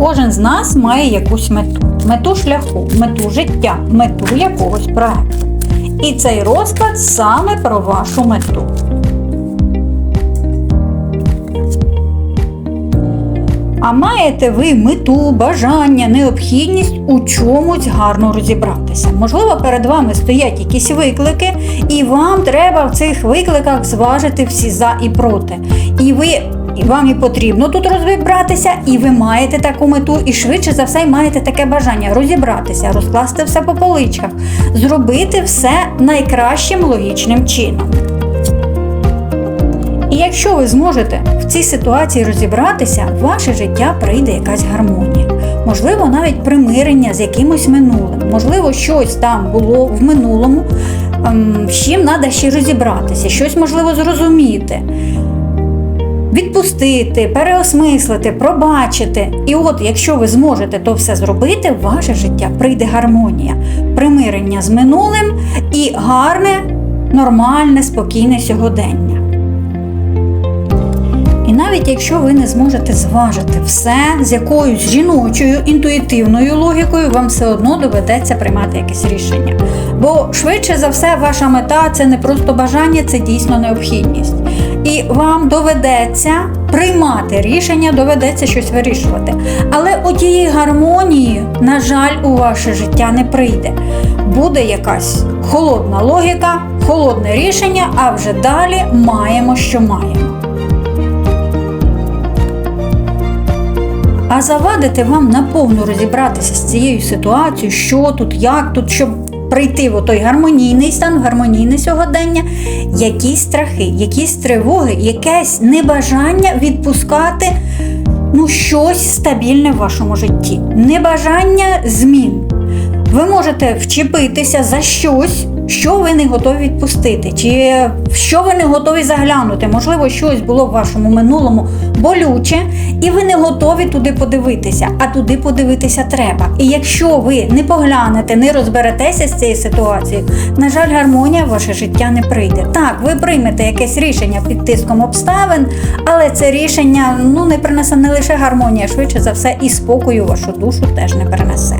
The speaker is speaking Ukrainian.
Кожен з нас має якусь мету, мету шляху, мету життя, мету якогось проекту. І цей розклад саме про вашу мету. А маєте ви мету, бажання, необхідність у чомусь гарно розібратися. Можливо, перед вами стоять якісь виклики, і вам треба в цих викликах зважити всі за і проти. І ви. І вам і потрібно тут розібратися, і ви маєте таку мету, і швидше за все маєте таке бажання розібратися, розкласти все по поличках, зробити все найкращим логічним чином. І якщо ви зможете в цій ситуації розібратися, в ваше життя прийде якась гармонія. Можливо, навіть примирення з якимось минулим. Можливо, щось там було в минулому, ем, з чим треба ще розібратися, щось можливо зрозуміти. Відпустити, переосмислити, пробачити. І от, якщо ви зможете то все зробити, в ваше життя прийде гармонія, примирення з минулим і гарне, нормальне, спокійне сьогодення. Навіть якщо ви не зможете зважити все з якоюсь жіночою інтуїтивною логікою, вам все одно доведеться приймати якесь рішення. Бо швидше за все, ваша мета це не просто бажання, це дійсно необхідність. І вам доведеться приймати рішення, доведеться щось вирішувати. Але у тієї гармонії, на жаль, у ваше життя не прийде. Буде якась холодна логіка, холодне рішення, а вже далі маємо, що маємо. А завадити вам наповну розібратися з цією ситуацією, що тут, як тут, щоб прийти в той гармонійний стан, гармонійне сьогодення, якісь страхи, якісь тривоги, якесь небажання відпускати ну, щось стабільне в вашому житті, небажання змін. Ви можете вчепитися за щось, що ви не готові відпустити, чи що ви не готові заглянути. Можливо, щось було в вашому минулому болюче, і ви не готові туди подивитися, а туди подивитися треба. І якщо ви не поглянете, не розберетеся з цією ситуацією, на жаль, гармонія в ваше життя не прийде. Так, ви приймете якесь рішення під тиском обставин, але це рішення ну не принесе не лише гармонія, швидше за все, і спокою вашу душу теж не перенесе.